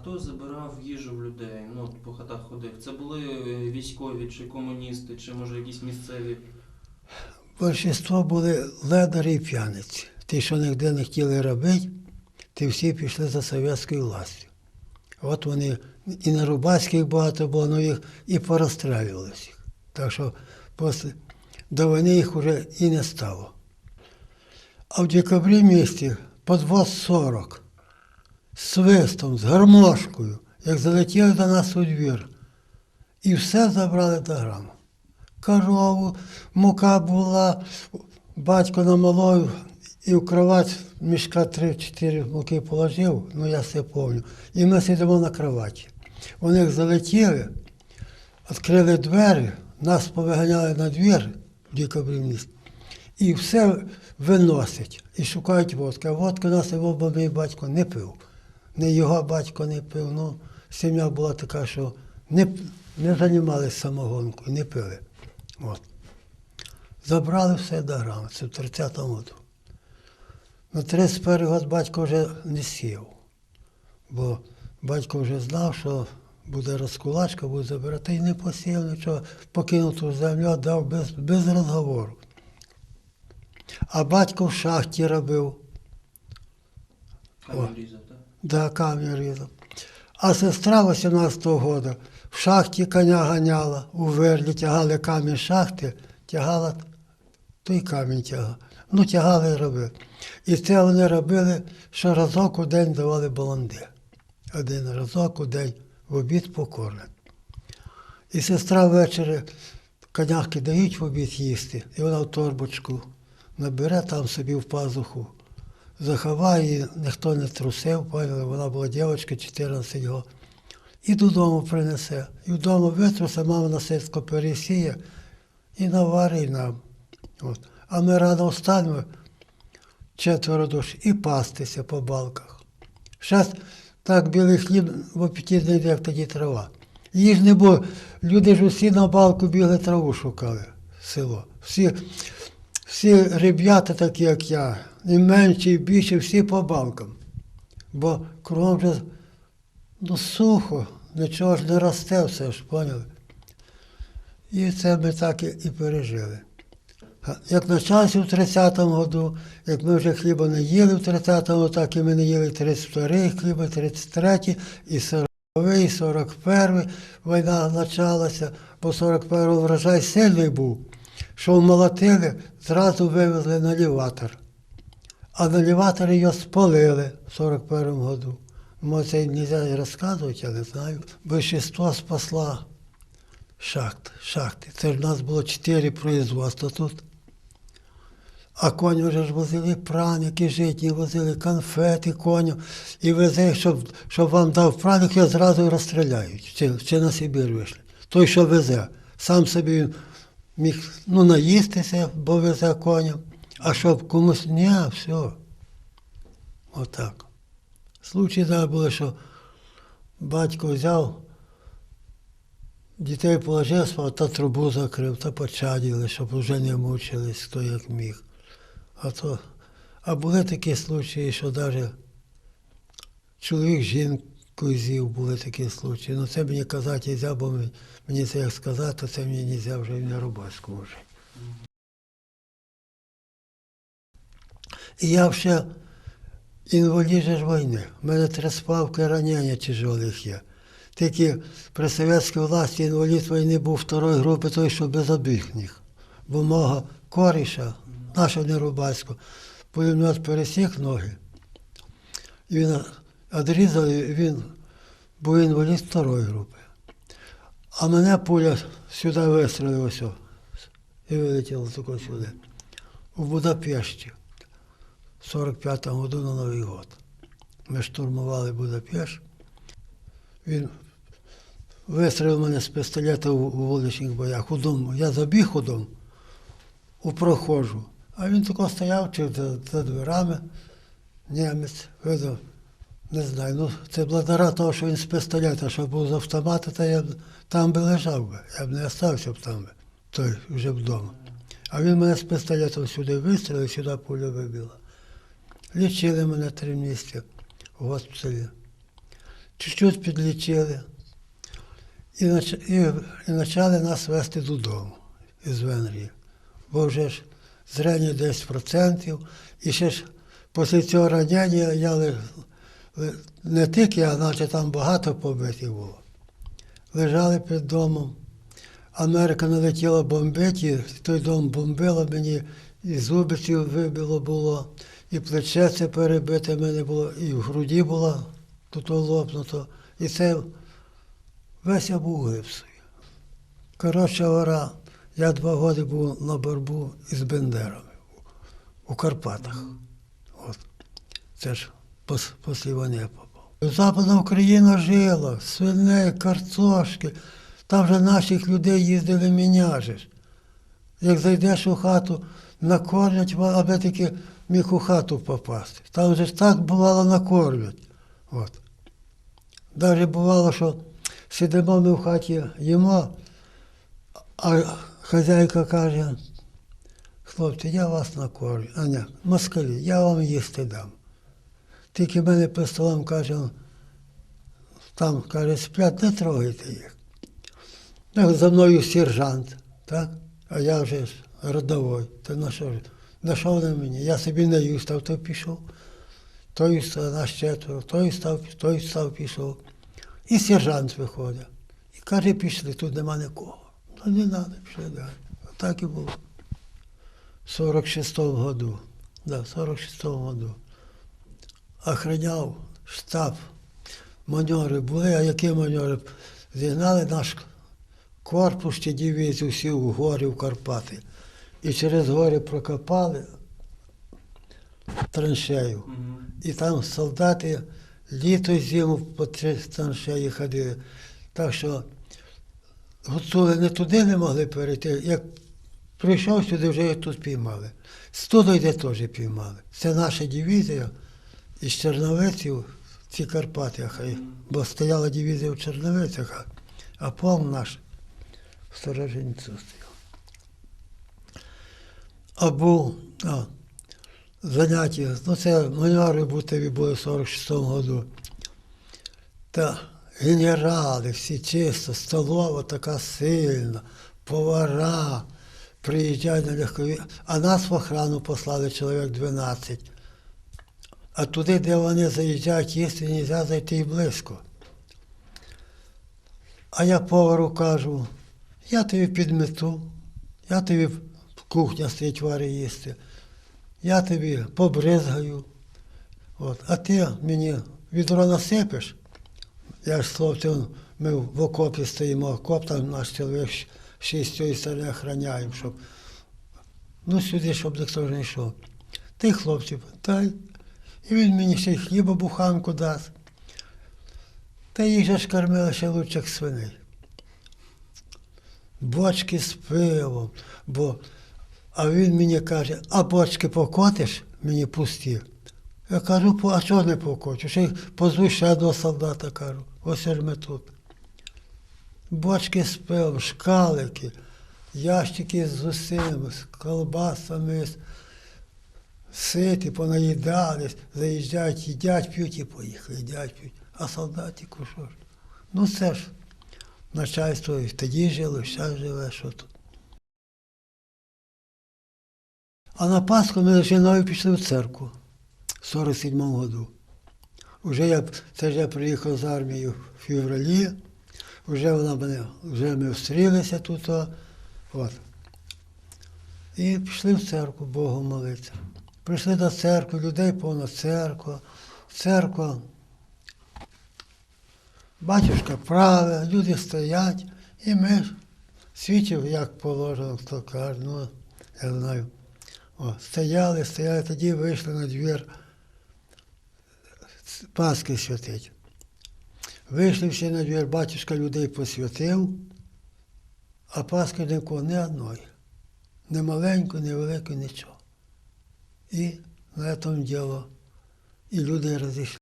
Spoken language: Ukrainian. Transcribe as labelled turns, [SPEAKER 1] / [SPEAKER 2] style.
[SPEAKER 1] Хто забирав їжу в людей? Ну, по хатах ходив. Це були е, військові чи комуністи, чи може якісь місцеві.
[SPEAKER 2] Большинство були ледари і п'яниці. Ті, що ніде не хотіли робити, ті всі пішли за совєтською властю. От вони і на Рубацьких багато було, ну їх і порозстрілювали всіх. Так що після, до війни їх вже і не стало. А в декабрі місті подвоз 40 з свистом, з гармошкою, як залетіли до нас у двір. І все забрали до граму корову, мука була, батько намолов і в кровать мішка 3-4 муки положив, ну я все пам'ятаю. І ми сидимо на кроваті. Вони залетіли, відкрили двері, нас повиганяли на двір місті, і все виносять і шукають водки. А водки нас його мій батько не пив. Не його батько не пив. Ну, сім'я була така, що не, не займалися самогонкою, не пили. От. Забрали все до грами, це в 30-му году. На 31 год батько вже не сів, бо батько вже знав, що буде розкулачка, буде забирати, і не посів нічого, покинув ту землю, дав без, без розговору. А батько в шахті робив,
[SPEAKER 1] Камінь різав, так?
[SPEAKER 2] да, камінь різав. А сестра 18-го года в шахті коня ганяла, у верлі тягали камінь шахти, тягала той камінь тягала. Ну, тягали і робили. І це вони робили, що разок у день давали баланди. Один разок у день в обід покормлять. І сестра ввечері коняки дають в обід їсти, і вона в торбочку набере там собі в пазуху, заховає, ніхто не трусив, поняли, вона була дівчинка 14 років. І додому принесе. І вдома витрусе, мама на ситко пересіє і наварить нам. От. А ми рано встанемо, четверо душ, і пастися по балках. Зараз так білий хліб в апетит не як тоді трава. Її не було. Люди ж усі на балку бігли траву шукали село. Всі, всі ребята, такі, як я, і менші, і більші, всі по балкам. Бо кругом вже ну, сухо, нічого ж не росте, все ж, поняли? І це ми так і, пережили. Як почалося в 30-му году, як ми вже хліба не їли в 30-му, так і ми не їли 32-й хліба, 33-й, і 40-й, і 41-й війна почалася, бо 41-го врожай сильний був, що вмолотили, зразу вивезли на ліватор. А на ліваторі його спалили в 41-му году. Може, це не можна розказувати, я не знаю. Большинство спасла шахт, шахти. Це ж в нас було чотири производства тут. А коні вже ж возили праники житні, возили конфети коню. І везе, щоб, щоб вам дав праник, його зразу розстріляють. Чи, чи на Сибір вийшли. Той, що везе, сам собі міг ну, наїстися, бо везе коням. А щоб комусь ні, все. Отак. Случай так було, що батько взяв, дітей положив спав, та трубу закрив, та почадили, щоб вже не мучились, хто як міг. А, то, а були такі случаї, що навіть чоловік жінку з'їв, були такі случаї. Ну це мені казати нельзя, бо мені- це як сказати, це мені нельзя вже і на вже. І я ще інвалід ж війни. У мене три спавки ранення тяжелих є. Тільки при совєтській власті інвалід війни був второї групи, той, що без обіхніх. Бо мого коріша, нашого Нерубацького, пулемет пересік ноги. І він відрізав, і він був інвалід второї групи. А мене пуля сюди вистрілила і вилетіла тако сюди. У Будапешті. в 45-му году на Новий год. Ми штурмували Будапешт. Він вистрілив мене з пістолета у, вуличних боях. У. Я забіг у дом, у прохожу. А він тако стояв чи за, за дверами, німець, видав, не знаю, ну це благодаря того, що він з пістолета, що був з автомата, то я б там би лежав би, я б не остався б там би, той вже вдома. А він мене з пістолетом сюди вистрілив, сюди пуля вибила. Лічили мене три місяці в госпіталі. чуть-чуть підлічили. І, і, і почали нас вести додому із Венгрії. Бо вже ж зрення 10%. І ще ж після цього ранення я не тільки, а наче там багато побитих було. Лежали під домом. Америка налетіла бомбити, той дом бомбила мені, і зубиці вибило було, і плече це перебите мене було, і в груді було тут лопнуто. І це весь я був гипсою. Коротше говоря, я два роки був на боротьбу із Бендерами у Карпатах. От. Це ж після війни попав. Западна Україна жила, свиней, картошки. Там же наших людей їздили міняжиш. Як зайдеш у хату, накормлять, аби тільки міг у хату попасти. Там же ж так бувало накормлять. От. Навіть бувало, що сидимо ми в хаті їмо, а хазяйка каже, хлопці, я вас накормлю. А ні, москалі, я вам їсти дам. Тільки мене під столом каже, там каже, сплять, не трогайте їх. Так, за мною сержант, так? А я вже ж родовой. То на що? На що вони мені? Я собі не їв став, то пішов. Той став, нас четверо, той став, той став, пішов. І сержант виходить. І каже, пішли, тут нема нікого. Ну не треба, пішли далі. Так і було. В 46-му году. Да, в 46-му году. Охраняв штаб. Маньори були, а які маньори? Зігнали наш корпус чи дивізію всі в горі в Карпати. І через гори прокопали траншею. І там солдати літо і зиму по три траншеї ходили. Так що гуцули не туди не могли перейти. Як прийшов сюди, вже їх тут піймали. З туди йде теж піймали. Це наша дивізія із Черновиців, ці Карпати, бо стояла дивізія в Черновицях, а- полк наш в Сторожинцю стояв. А був а, заняття, ну це майори бутові були в 46-му году. Та генерали, всі чисто, столова така сильна, повара, приїжджають на легкові. А нас в охрану послали чоловік 12. А туди, де вони заїжджають їсти, не можна зайти і близько. А я повару кажу, я тобі підмету, я тобі кухня стоїть вари їсти, я тобі побризгаю. От. А ти мені відро насипеш. Я ж хлопцем, ми в окопі стоїмо, окоп там наш чоловік щ- шість з цієї сторони охороняємо, щоб ну сюди, щоб ніхто не йшов. Ти хлопці, дай. І він мені ще й хліба буханку дасть. Та їх же ж кормили ще лучше, як свиней. Бочки з пивом, бо а він мені каже, а бочки покотиш мені пусті. Я кажу, а чого не покочу? Ще позву ще одного солдата, кажу, ось ми тут. Бочки з пивом, шкалики, ящики з усім, з колбасами, ситі, понаїдались, заїжджають, їдять, п'ють і поїхали, їдять, п'ють. А солдатику що ж? Ну це ж начальство і тоді жило, зараз живе, що тут. А на Пасху ми з жіною пішли в церкву в 47-му году. Уже я, це ж я приїхав з армії в февралі, вже вона мене, вже ми встрілися тут. От. І пішли в церкву Богу молитися. Прийшли до церкви, людей повна церква, церква. Батюшка праве, люди стоять, і ми ж світів, як положено, хто каже, ну, я знаю. О, стояли, стояли, тоді вийшли на двір Паски святить. Вийшли всі на двір, батюшка людей посвятив, а Паски нікого не одної. Не маленької, не великої, нічого. І на этом діло. І люди розійшлися.